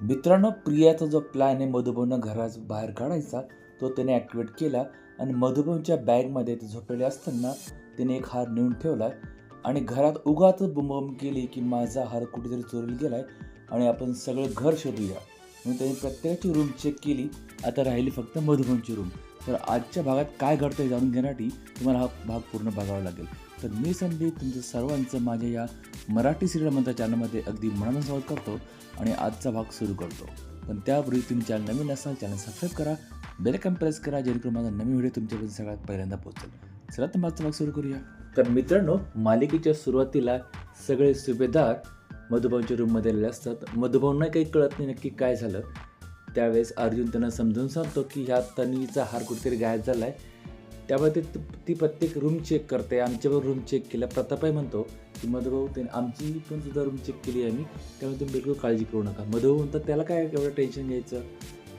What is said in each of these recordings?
मित्रांनो प्रियाचा जो प्लॅन आहे मधुबन घरात बाहेर काढायचा तो त्याने ॲक्टिवेट केला आणि मधुबनच्या बॅगमध्ये ते झोपलेले असताना त्याने एक हार नेऊन ठेवला आणि घरात उगाच बुमबम केली की माझा हार कुठेतरी चोरीला आहे आणि आपण सगळं घर शोधूया. म्हणून त्याने प्रत्येकाची रूम चेक केली. आता राहिली फक्त मधुबनची रूम तर आजच्या भागात काय घडतं हे जाणून घेण्यासाठी तुम्हाला हा भाग पूर्ण बघावा लागेल. तर मी संदीप तुमचं सर्वांचं माझ्या या मराठी सिरियल चॅनलमध्ये अगदी मनानं स्वागत करतो आणि आजचा भाग सुरू करतो. पण त्यापूर्वी तुम्ही चॅनल नवीन असाल चॅनल सबस्क्राईब करा बेलकन प्रेस करा जेणेकरून माझा नवीन व्हिडिओ तुमच्यापर्यंत सगळ्यात पहिल्यांदा पोहोचेल. चला तर माझा भाग सुरू करूया. तर मित्रांनो मालिकेच्या सुरुवातीला सगळे सुभेदार मधुभाऊच्या रूममध्ये आलेले असतात. मधुभाऊंना काही कळत नाही नक्की काय झालं. त्यावेळेस अर्जुन त्यांना समजून सांगतो की ह्या तन्वीचा हार कुठेतरी गायब झाला आहे त्यामुळे ते ती प्रत्येक रूम चेक करते. आमच्यावर रूम चेक केला. प्रतापाई म्हणतो की मधुभाऊ त्याने आमची पण सुद्धा रूम चेक केली आहे आम्ही. त्यामुळे तुम्ही बिलकुल काळजी करू नका. मधुभाऊ म्हणतात त्याला काय एवढं टेन्शन घ्यायचं?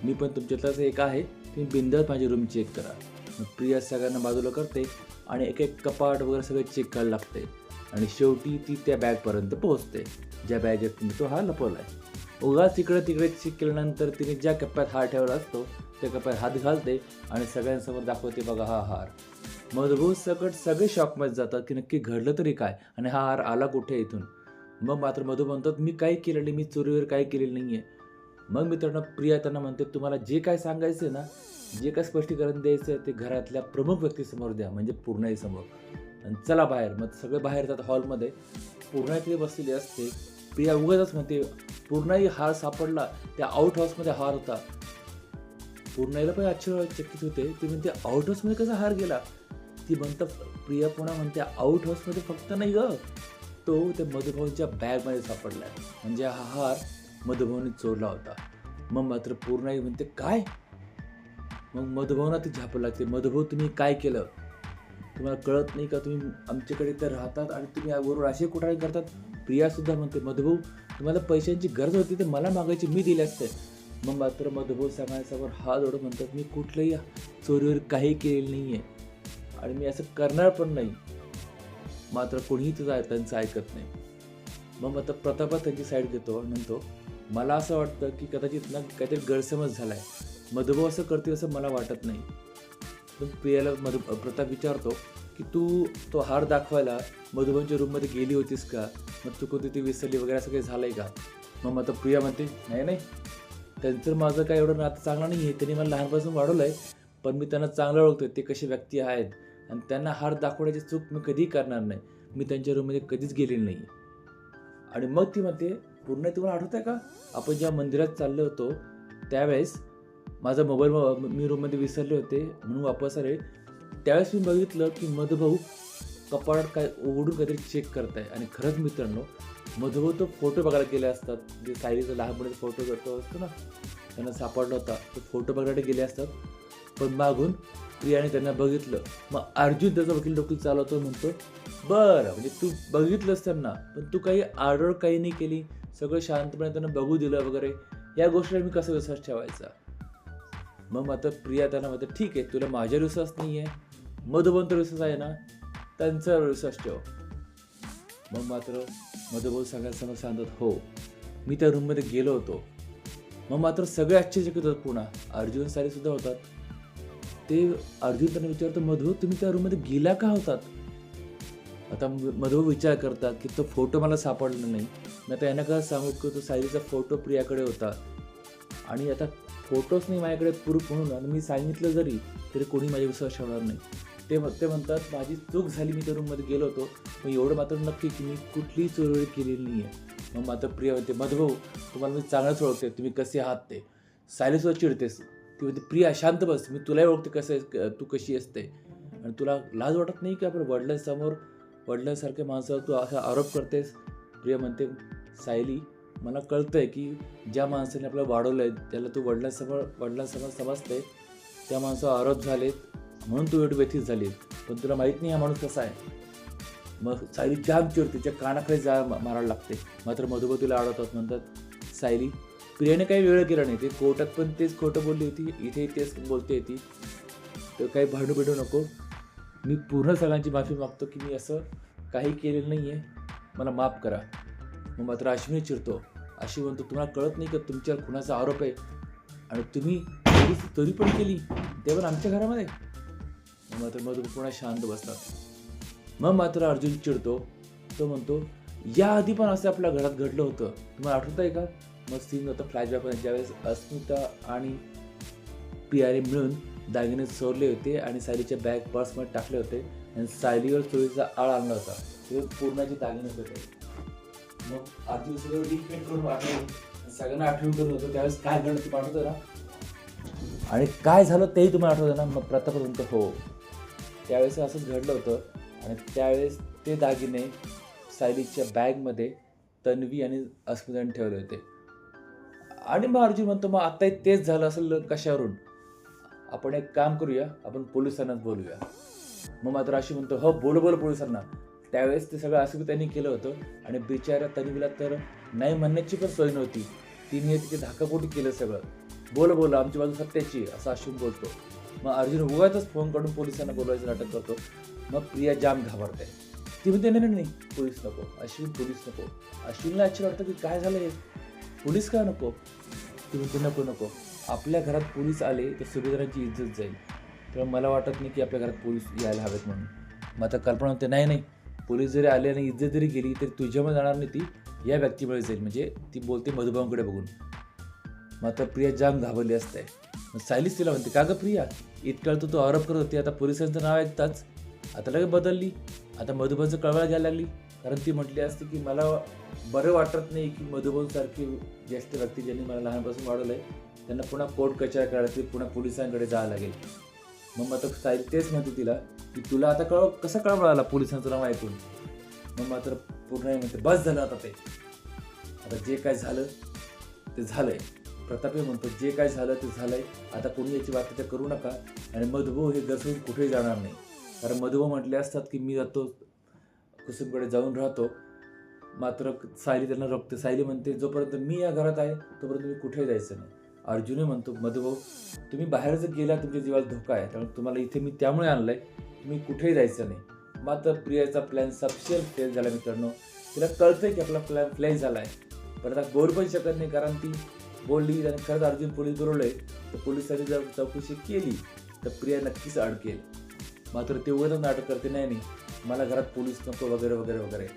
मी पण तुमच्यातलाच एक आहे. तुम्ही बिंदात माझी रूम चेक करा. मग प्रिया सगळ्यांना बाजूला करते आणि एक एक कपाट वगैरे सगळं चेक करायला लागते. आणि शेवटी ती त्या बॅगपर्यंत पोहोचते. ज्या बॅगेत तुम्ही तो हा लपवला आहे उगाच तिकडे तिकडे चेक केल्यानंतर तिने ज्या कप्प्यात हार ठेवला असतो त्या कप्प्यात हात घालते आणि सगळ्यांसमोर दाखवते बघा हा हार. मधुभूत सकट सगळे शॉकमध्ये जातात की नक्की घडलं तरी काय आणि हा हार आला कुठे इथून? मग मात्र मधु म्हणतात मी काही केलं नाही मी चोरीवर काही केलेलं नाही आहे मग मित्रांनो प्रिया त्यांना म्हणते तुम्हाला जे काय सांगायचं आहे ना जे काय स्पष्टीकरण द्यायचं आहे ते घरातल्या प्रमुख व्यक्तीसमोर द्या म्हणजे पूर्णाईसमोर. आणि चला बाहेर. मग सगळे बाहेर जातात हॉलमध्ये पूर्णाई बसलेली असते. प्रिया उगाच म्हणते पूर्णाही हार सापडला त्या आउट हाऊसमध्ये हार होता. पूर्णाईला पण आश्चर्यचकित होते. ती म्हणते आउट हाऊसमध्ये कसा हार गेला? ती म्हणतं प्रिया पुन्हा म्हणते आउट हाऊसमध्ये फक्त नाही ग. तो त्या मधुभाऊंच्या बॅगमध्ये सापडला म्हणजे हा हार मधुभाऊने चोरला होता. मग मात्र पूर्णाई म्हणते काय? मग मधुभाऊना ती झापू लागते. मधुभाऊ तुम्ही काय केलं? तुम्हाला कळत नाही का? तुम्ही आमच्याकडे तर राहतात आणि तुम्ही वरून असे कुठाळे करतात? प्रियासुद्धा म्हणते मधुभाऊ तुम्हाला पैशांची गरज होती तर मला मागायची मी दिली असते. मग मात्र मधुभाऊ सांगायच्यावर हा जोडं म्हणतात मी कुठलंही चोरीवर काही केलेलं नाही आहे आणि मी असं करणार पण नाही. मात्र कोणीही तुझं त्यांचं ऐकत नाही. मग मात्र प्रतापा त्यांची साईड घेतो म्हणतो मला असं वाटतं की कदाचित ना काहीतरी गैरसमज झाला आहे मधुभाऊ असं करतील असं मला वाटत नाही. प्रियाला मधु प्रताप विचारतो की तू तो हार दाखवायला मधुबनच्या रूममध्ये गेली होतीस का? मग तू कोणती ती विसरली वगैरे असं काही झालं आहे का? मग आता प्रिया म्हणते नाही नाही. त्यांचं माझं काय एवढं नातं चांगलं नाही आहे त्यांनी मला लहानपासून वाढवलं आहे पण मी त्यांना चांगलं ओळखतो ते कसे व्यक्ती आहेत? आणि त्यांना हार दाखवण्याची चूक मी कधीही करणार नाही. मी त्यांच्या रूममध्ये कधीच गेलेली नाही आणि मग ती म्हणते पूर्ण तुम्हाला आठवत आहे का? आपण ज्या मंदिरात चाललो होतो त्यावेळेस माझा मोबाईल मी रूममध्ये विसरले होते म्हणून वापस आले. त्यावेळेस मी बघितलं की मधुभाऊ कपाटात काय उघडून काहीतरी चेक करताय. आणि खरंच मित्रांनो मधुभाऊ तो फोटो बघायला गेले असतात. जे सायलीचा लहानपणीचा फोटो करतो असतो ना त्यांना सापडला होता. तो फोटो बघायला गेले असतात. पण मागून प्रियाने त्यांना बघितलं. मग अर्जुन त्याचा वकील डोकी चालवतो म्हणतो बरं म्हणजे तू बघितलंस त्यांना पण तू काही आडळ काही नाही केली. सगळं शांतपणे त्यांना बघू दिलं वगैरे. या गोष्टीला मी कसं विश्वास ठेवायचा? मग मात्र प्रिया त्यांना म्हणतात ठीक आहे तुला माझ्या विश्वास नाही आहे मधुबंतर विश्वास आहे ना त्यांचा विश्वास ठेव. मग मात्र मधुभाऊ सगळ्यांसमोर सांगतात हो मी त्या रूममध्ये गेलो होतो. मग मात्र सगळे आश्चर्यचकित होतात पुन्हा. अर्जुन सारे सुद्धा होतात. ते अर्जुन त्यांना विचारतो मधू तुम्ही त्या रूममध्ये गेला का होतात? आता मधु विचार करतात की तो फोटो मला सापडला नाही. मी आता यांना का सांगू की तो सायलीचा फोटो प्रियाकडे होता. आणि आता फोटोच माझ्याकडे प्रूफ म्हणून आणि मी सांगितलं जरी तरी कोणी माझ्या विश्वास ठेवणार नाही. ते ते म्हणतात माझी चूक झाली मी त्या रूममध्ये गेलो होतो. पण एवढं मात्र नक्की की मी कुठलीही चोरवडी केलेली नाही आहे मग मात्र प्रिया म्हणते मधभाऊ तुम्हाला मी चांगलंच ओळखते. तुम्ही कसे आहात ते? सायलीसुद्धा चिडतेस. ती म्हणते प्रिया शांत बस. मी तुलाही ओळखते कसं तू कशी असते आणि तुला लाज वाटत नाही की आपण वडिलांसमोर वडिलांसारख्या माणसावर तू असा आरोप करतेस? प्रिया म्हणते सायली मला कळतं आहे की ज्या माणसाने आपल्याला वाढवलं आहे त्याला तू वडिलांसमोर वडिलांसमोर समजते त्या माणसावर आरोप झालेत म्हणून तू एवढी व्यथित झाली पण तुला माहीत नाही हा माणूस कसा आहे. मग सायली जाम चिड तिच्या कानाकडे जा मारायला लागते. मात्र मधुबतीला आडवतात म्हणतात सायली प्रियाने काही वेळ केला नाही. ते कोर्टात पण तेच खोटं बोलली होती इथे तेच बोलते ती. तर काही भांडू बिडू नको. मी पूर्ण सगळ्यांची माफी मागतो की मी असं काही केलेलं नाही आहे मला माफ करा. मग मात्र अश्विनी चिरतो अशी म्हणतो तुम्हाला कळत नाही का तुमच्यावर खुनाचा आरोप आहे? आणि तुम्ही तरी पण केली ते पण आमच्या घरामध्ये? मग मात्र मधुभाऊ पुन्हा शांत बसतात. मग मात्र अर्जुन चिडतो. तो म्हणतो या आधी पण असं आपल्या घरात घडलं होतं. तुम्हाला आठवत आहे का? मग सीन होतं फ्लॅशबॅकमध्ये ज्यावेळेस अस्मिता आणि पियारे मिळून दागिने चोरले होते आणि सायलीच्या बॅग पर्समध्ये टाकले होते आणि सायलीवर चोरीचा आळ आणला होता. ते पूर्णाचे दागिने होते मग आधी सगळं रिपेट करून आठवलं सगळ्यांना आठवण करून होतं त्यावेळेस काय घडलं ते पाठवतो ना आणि काय झालं तेही तुम्हाला आठवतं ना? मग प्रताप तुमचं हो. त्यावेळेस असंच घडलं होतं. आणि त्यावेळेस ते दागिने सायलीच्या बॅगमध्ये तन्वी आणि अस्मिताने ठेवले होते. आणि मग अर्जुन म्हणतो मग आत्ताही तेच झालं असेल कशावरून? आपण एक काम करूया. आपण पोलिसांनाच बोलूया. मग मात्र अशी म्हणतो हो बोल बोल पोलिसांना. त्यावेळेस ते सगळं असं त्यांनी केलं होतं. आणि बिचाऱ्या तन्वीला तर नाही म्हणण्याची पण सोय नव्हती. तिने तिथे धाकापोटी केलं सगळं. बोल बोल आमची बाजू सत्याची असं अश्विन बोलतो. मग अर्जुन उगाच फोन काढून पोलिसांना बोलवायचं नाटक करतो. मग प्रिया जाम घाबरते. ती म्हणते नाही नाही नाही, पोलीस नको. अश्विन पोलीस नको. अश्विनला आश्चर्य वाटतं की काय झालं हे? पोलीस का नको? ती म्हणते नको नको. आपल्या घरात पोलीस आले तर सुभेदारांची इज्जत जाईल. तेव्हा मला वाटत नाही की आपल्या घरात पोलीस यायला हवेत म्हणून. मग आता कल्पना होते नाही नाही. पोलीस जरी आले आणि इज्जत जरी गेली तरी तुझ्यामुळे जाणार नाही ती या व्यक्तीमुळे जाईल. म्हणजे ती बोलते मधुभाऊंकडे बघून. मात्र प्रिया जाम घाबरली असते. मग सायलीच तिला म्हणते का गं प्रिया? इतकाळ तू तो आरोप करत होती. आता पोलिसांचं नाव ऐकताच. आता लगेच बदलली. आता मधुभाऊचं कळवळा घ्यायला लागली. कारण ती म्हटली असते की मला बरं वाटत नाही की मधुभाऊसारखी ज्येष्ठ व्यक्ती ज्यांनी मला लहानपासून वाढवलं आहे त्यांना पुन्हा कोर्ट कचऱ्या करायला पुन्हा पोलिसांकडे जावं लागेल. मग मात्र साहेब तेच म्हणते तिला की तुला आता कळव कसं कळवळ आला पोलिसांचं नाव ऐकून मग मात्र पूर्ण म्हणते बस झालं आता ते. आता जे काय झालं ते झालंय. प्रतापही म्हणतो जे काय झालं ते झालंय. आता कोणी याची वाटतं करू नका. आणि मधुभाऊ हे घर कुठेही जाणार नाही. कारण मधुभाऊ म्हटले असतात की मी जातो कुसुमकडे जाऊन राहतो. मात्र सायली त्यांना रोखते सायली म्हणते जोपर्यंत मी या घरात आहे तोपर्यंत मी कुठेही जायचं नाही. अर्जुनही म्हणतो मधुभाऊ तुम्ही बाहेर जर गेला तुमच्या जीवाला धोका आहे. त्यामुळे तुम्हाला इथे मी त्यामुळे आणलं आहे तुम्ही कुठेही जायचं नाही. मात्र प्रियाचा प्लॅन सबशियल फेल झाला मित्रांनो. तिला कळतंय की आपला प्लॅन फेल झाला आहे पण आता बोल पण शकत नाही कारण ती बोलली आणि खरंच अर्जुन पोलीस बोलवलंय तर पोलिसांनी जर चौकशी केली तर प्रिया नक्कीच अडकेल. मात्र ते उगाच नाटक करते नाही नाही. मला घरात पोलीस नको वगैरे वगैरे वगैरे.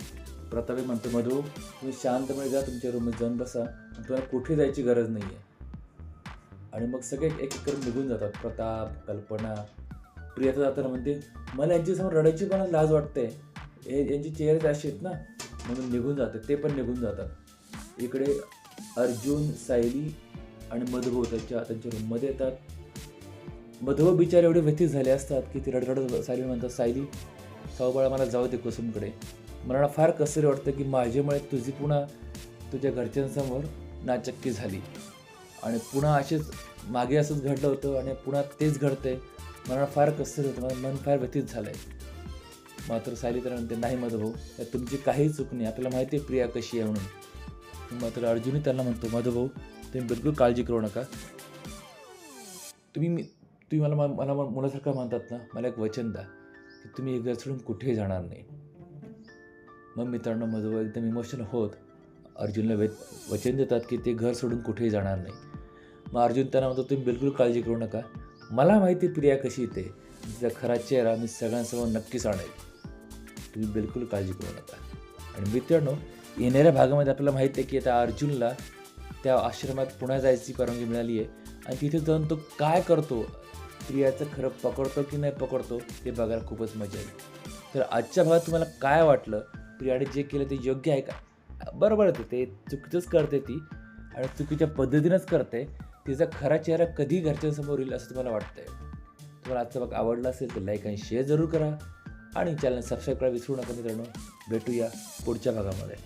प्रतापी म्हणतो मधू तुम्ही शांतपणे जा तुमच्या रूममध्ये जाऊन बसा. तुम्हाला कुठे जायची गरज नाही आहे आणि मग सगळे एक एक करून निघून जातात. प्रताप कल्पना प्रिया तर जाताना म्हणते मला यांच्यासमोर रडायची पण लाज वाटते. हे यांचे चेहरे असे आहेत ना. म्हणून निघून जाते ते पण निघून जातात. इकडे अर्जुन सायली आणि मधुभाऊ त्यांच्या त्यांच्या रूममध्ये येतात. मधुभाऊ बिचारे एवढे व्यथित झाले असतात की ती रडरड सायली म्हणतात सायली सावबाळा मला जाऊ दे कुसुमकडे. मला फार कसरी वाटतं की माझ्यामुळे तुझी पुन्हा तुझ्या घरच्यांसमोर नाचक्की झाली. आणि पुन्हा असेच मागे असंच घडलं होतं आणि पुन्हा तेच घडतंय. मला फार कसर होतं. मला मन फार व्यथित झालं आहे मात्र सायली तर म्हणते नाही मधुभाऊ त्यात तुमची काही चूक नाही. आपल्याला माहिती आहे प्रिया कशी आहे म्हणून. मात्र अर्जुनही त्यांना म्हणतो मधुभाऊ तुम्ही बिलकुल काळजी करू नका. तुम्ही मी तुम्ही मला मला मुलासारखं म्हणतात ना? मला एक वचन द्या की तुम्ही एक घर सोडून कुठेही जाणार नाही. मग मित्रांनो मधुभाऊ एकदम इमोशनल होत. अर्जुनला वे वचन देतात की ते घर सोडून कुठेही जाणार नाही. मग अर्जुन त्यांना म्हणतो तुम्ही बिलकुल काळजी करू नका. मला माहिती प्रिया कशी येते तिचा खरा चेहरा मी सगळ्यांसमोर नक्कीच आणेल. तुम्ही बिलकुल काळजी करू नका. आणि मित्रांनो येणाऱ्या भागामध्ये आपल्याला माहिती आहे की आता अर्जुनला त्या आश्रमात पुन्हा जायची परवानगी मिळाली आहे. आणि तिथे जाऊन तो काय करतो? प्रियाचं खरं पकडतो की नाही पकडतो ते बघायला खूपच मजा येईल. तर आजच्या भागात तुम्हाला काय वाटलं? प्रियाने जे केलं ते योग्य आहे का? बरोबर आहे ते चुकीचंच करते ती. आणि चुकीच्या पद्धतीनंच करते. तिचा खरा चेहरा कधी घरच्यांसमोर येईल असं तुम्हाला वाटतंय. तुम्हाला आजचा भाग आवडला असेल तर लाईक आणि शेअर जरूर करा. आणि चॅनल सबस्क्राईब करायला विसरू नका मित्रांनो. भेटूया पुढच्या भागामध्ये.